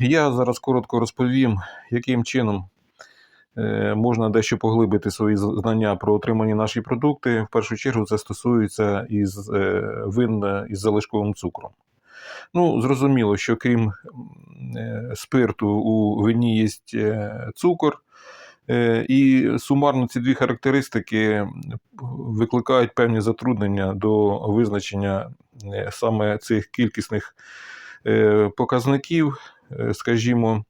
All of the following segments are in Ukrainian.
Я зараз коротко розповім, яким чином е, можна дещо поглибити свої знання про отримані наші продукти. В першу чергу це стосується із е, вин е, із залишковим цукром. Ну, зрозуміло, що крім спирту у вині є цукор. І сумарно ці дві характеристики викликають певні затруднення до визначення саме цих кількісних показників, е, скажімо,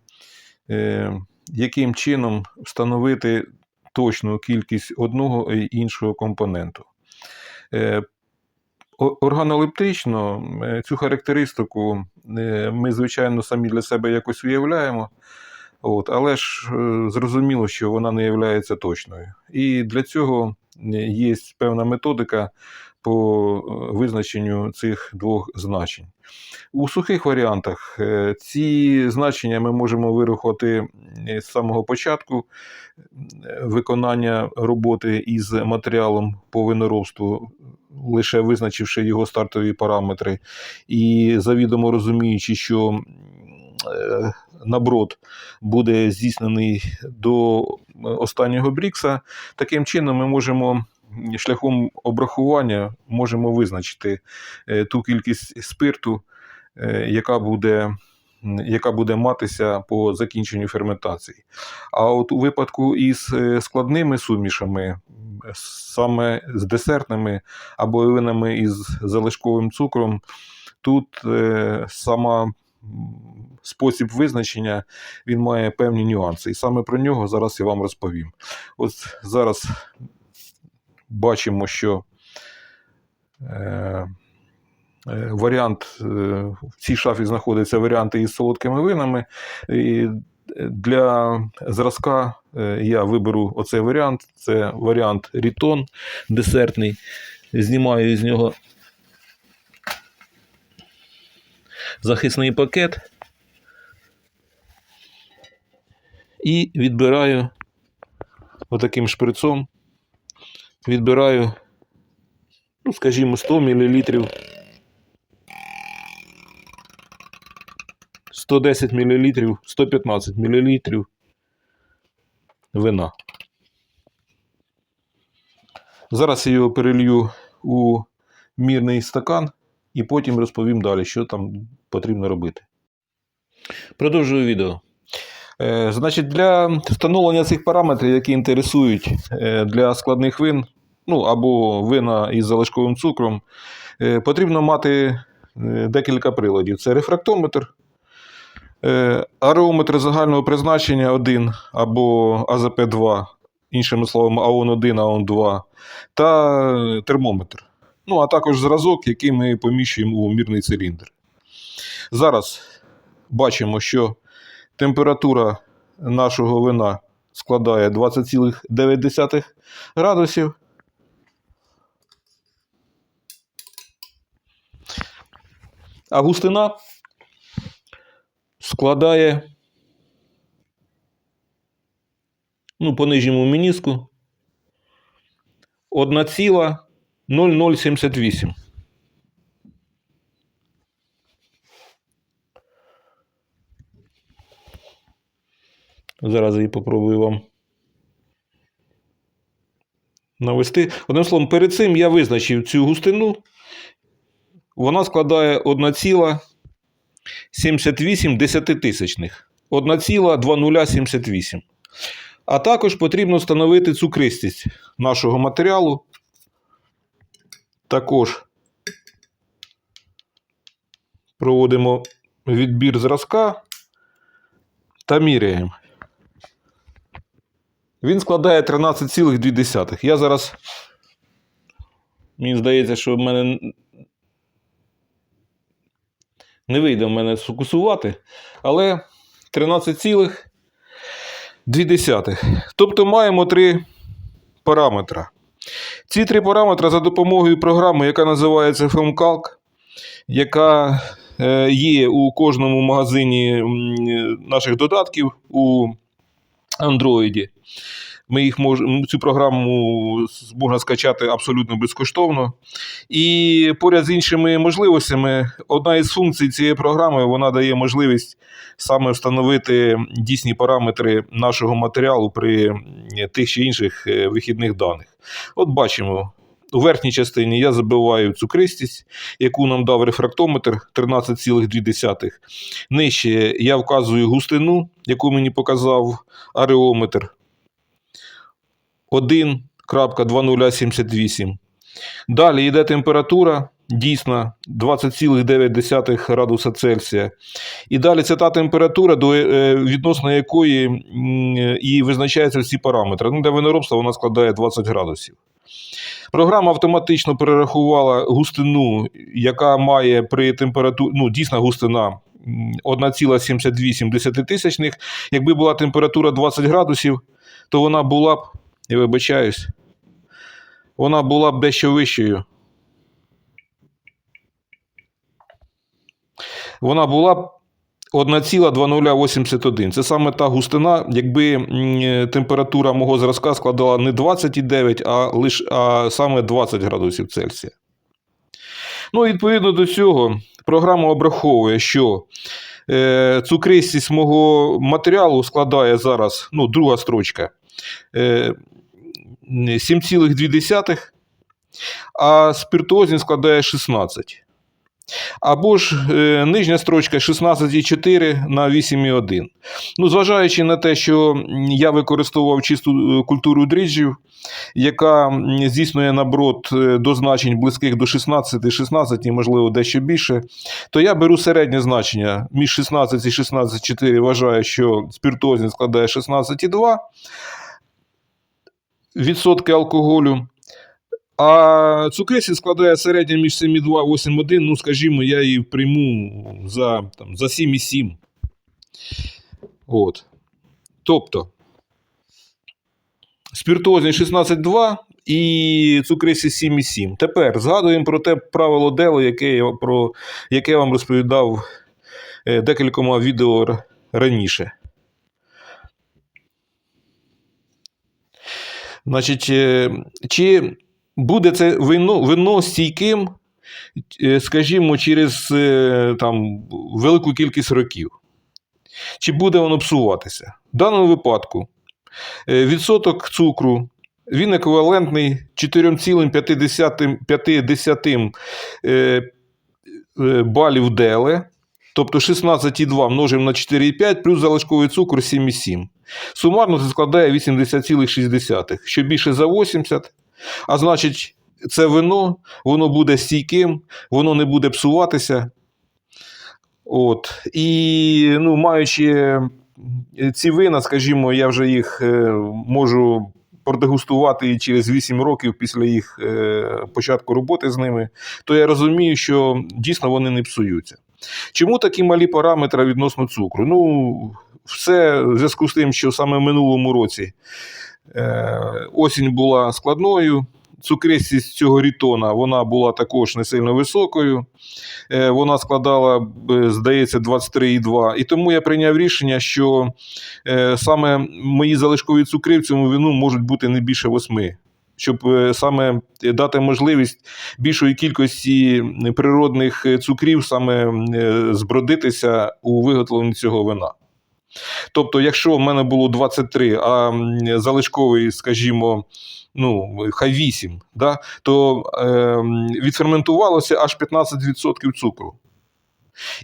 е, яким чином встановити точну кількість одного і іншого компоненту. Е, Органолептично е, цю характеристику е, ми, звичайно, самі для себе якось уявляємо, от, але ж е, зрозуміло, що вона не є точною. І для цього е, є певна методика по е, визначенню цих двох значень. У сухих варіантах е, ці значення ми можемо вирахувати з самого початку виконання роботи із матеріалом по виноробству, лише визначивши його стартові параметри, і завідомо розуміючи, що е, наброд буде здійснений до останнього брікса, таким чином ми можемо шляхом обрахування можемо визначити е, ту кількість спирту, е, яка буде, яка буде матися по закінченню ферментації. А от у випадку із е, складними сумішами, саме з десертними або винами із залишковим цукром, тут сама спосіб визначення він має певні нюанси. І саме про нього зараз я вам розповім. От зараз бачимо, що е, е, варіант е, в цій шафі знаходяться варіанти із солодкими винами. І для зразка я виберу оцей варіант. Це варіант Рітон десертний. Знімаю з нього захисний пакет і відбираю отаким шприцом. Відбираю, ну, скажімо, 100 мл. 110 мл, 115 мл вина. Зараз я його перелью у мірний стакан і потім розповім далі, що там потрібно робити. Продовжую відео. Е, Значить, для встановлення цих параметрів, які інтересують е, для складних вин, ну або вина із залишковим цукром, е, потрібно мати е, декілька приладів: це рефрактометр, е, ареометр загального призначення 1 або АЗП-2, іншими словами, АОН-1, АОН-2, та термометр. Ну, а також зразок, який ми поміщуємо у мірний циліндр. Зараз бачимо, що температура нашого вина складає 20,9 градусів. А густина складає ну, по нижньому мініску 1,0078. Зараз її попробую вам навести. Одним словом, перед цим я визначив цю густину. Вона складає 1,78 десятитисячних. 1,2078. А також потрібно встановити цукристість нашого матеріалу. Також проводимо відбір зразка та міряємо. Він складає 13,2. Я зараз. Мені здається, що в мене не вийде в мене сфокусувати, але 13,2. Тобто маємо три параметри. Ці три параметри за допомогою програми, яка називається FilmCalc, яка е, є у кожному магазині наших додатків у Android. Ми їх мож... цю програму можна скачати абсолютно безкоштовно. І поряд з іншими можливостями, одна із функцій цієї програми вона дає можливість саме встановити дійсні параметри нашого матеріалу при тих чи інших е, вихідних даних. От бачимо. У верхній частині я забиваю цукристість, яку нам дав рефрактометр 13,2. Нижче я вказую густину, яку мені показав ареометр 1.2078. Далі йде температура, дійсна 20,9 градуса Цельсія. І далі це та температура, до, е, відносно якої і визначаються всі параметри. Ну, для виноробства вона складає 20 градусів. Програма автоматично перерахувала густину, яка має при температурі, ну, дійсна густина 1,78 десятитисячних. Якби була температура 20 градусів, то вона була б, я вибачаюсь, вона була б дещо вищою. Вона була б 1,2081. Це саме та густина, якби температура мого зразка складала не 29, а лише а саме 20 градусів Цельсія. Ну, відповідно до цього, програма обраховує, що е, цукристість мого матеріалу складає зараз, ну, друга строчка, е, 7,2, а спиртозність складає 16. Або ж е, нижня строчка 16,4 на 8,1. Ну, зважаючи на те, що я використовував чисту е, культуру дріжджів, яка здійснює наброд е, до значень близьких до 16, 16 і, можливо, дещо більше, то я беру середнє значення між 16 і 16,4 вважаю, що спиртозність складає 16,2 відсотки алкоголю. А цукрисість складає середнє між 7,2 і 8,1. Ну, скажімо, я її прийму за, там, за 7,7. От. Тобто, спіртозність 16,2 і цукрисість 7,7. Тепер згадуємо про те правило Дело, яке я, про яке я вам розповідав е, декількома відео раніше. Значить, е, чи буде це вино, вино стійким, е, скажімо, через е, там, велику кількість років? Чи буде воно псуватися? В даному випадку відсоток цукру він еквівалентний 4,5 е, е, балів деле, тобто 16,2 множимо на 4,5 плюс залишковий цукор 7,7. Сумарно це складає 80,6, що більше за 80, а значить, це вино, воно буде стійким, воно не буде псуватися. От. І ну, маючи ці вина, скажімо, я вже їх е, можу продегустувати через 8 років після їх е, початку роботи з ними, то я розумію, що дійсно вони не псуються. Чому такі малі параметри відносно цукру? Ну, все в зв'язку з тим, що саме в минулому році е, осінь була складною. Цукристість цього рітона вона була також не сильно високою. Е, Вона складала, е, здається, 23,2. І тому я прийняв рішення, що е, саме мої залишкові цукри в цьому вину можуть бути не більше 8. Щоб е, саме дати можливість більшої кількості природних е, цукрів саме е, збродитися у виготовленні цього вина. Тобто, якщо в мене було 23, а залишковий, скажімо, ну, хай 8, да, то е, відферментувалося аж 15% цукру.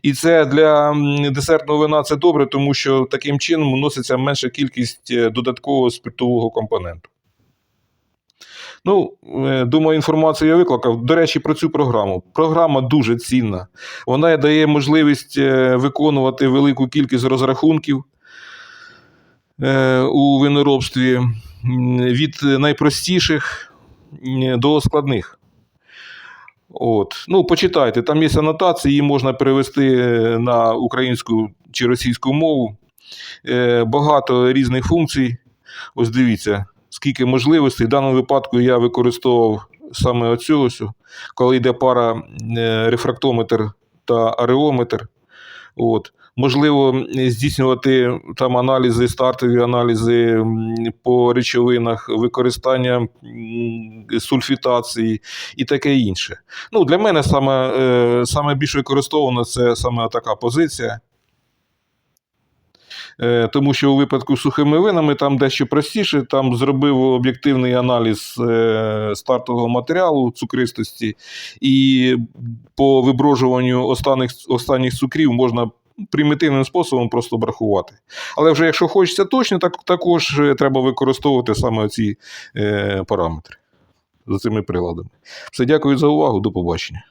І це для десертного вина це добре, тому що таким чином вноситься менша кількість е, додаткового спиртового компоненту. Ну, е, думаю, інформацію я викликав. До речі, про цю програму. Програма дуже цінна. Вона дає можливість е, виконувати велику кількість розрахунків е, у виноробстві від найпростіших до складних. От. Ну, почитайте, там є анотації, її можна перевести на українську чи російську мову. Багато різних функцій. Ось дивіться, скільки можливостей. В даному випадку я використовував саме оцю ось, коли йде пара е, рефрактометр та ареометр. От. можливо здійснювати там аналізи, стартові аналізи по речовинах, використання сульфітації і таке інше. Ну, для мене саме, е, саме більш використовано це саме така позиція. Е, Тому що у випадку з сухими винами там дещо простіше, там зробив об'єктивний аналіз е, стартового матеріалу цукристості, і по виброжуванню останніх, останніх цукрів можна примітивним способом просто брахувати. Але вже якщо хочеться точно, так також е, треба використовувати саме ці е, параметри за цими приладами. Все, дякую за увагу, до побачення.